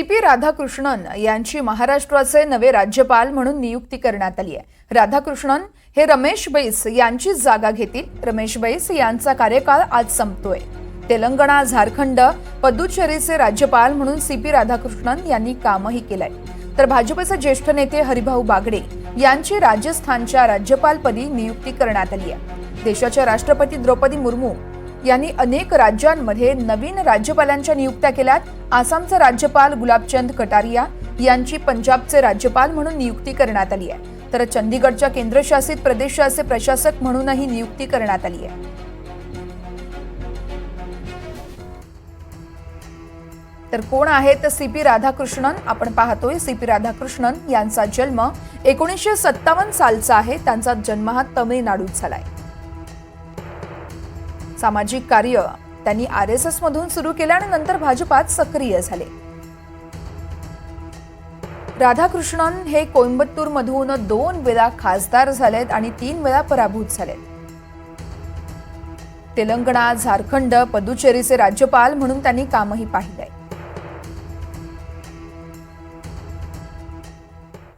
C P. Radhakrishnan यांची महाराष्ट्राचे नवे राज्यपाल म्हणून नियुक्ती करण्यात आली आहे. राधाकृष्णन हे रमेश बैस यांची जागा घेतील. रमेश बैस यांचा कार्यकाळ आज संपतोय. तेलंगणा झारखंड पदुचेरीचे राज्यपाल म्हणून सी. पी. राधाकृष्णन यांनी कामही केलंय. तर भाजपचे ज्येष्ठ नेते हरिभाऊ बागडे यांची राजस्थानच्या राज्यपालपदी नियुक्ती करण्यात आली आहे. देशाच्या राष्ट्रपती द्रौपदी मुर्मू यांनी अनेक राज्यांमध्ये नवीन राज्यपालांच्या नियुक्त्या केल्यात. आसामचे राज्यपाल गुलाबचंद कटारिया यांची पंजाबचे राज्यपाल म्हणून नियुक्ती करण्यात आली आहे. तर चंदीगडच्या केंद्रशासित प्रदेशाचे प्रशासक म्हणूनही नियुक्ती करण्यात आली आहे. तर कोण आहेत सी पी राधाकृष्णन? आपण पाहतोय सी पी राधाकृष्णन यांचा जन्म एकोणीसशे सत्तावन्न सालचा आहे. त्यांचा जन्म हा तमिळनाडूत झालाय. सामाजिक कार्य त्यांनी आर एस एस मधून सुरू केले आणि नंतर भाजपात सक्रिय झाले. राधाकृष्णन हे कोइंबतूर मधून दोन वेळा खासदार झालेत आणि तीन वेळा पराभूत झालेत. तेलंगणा झारखंड पदुचेरीचे राज्यपाल म्हणून त्यांनी कामही पाहिलंय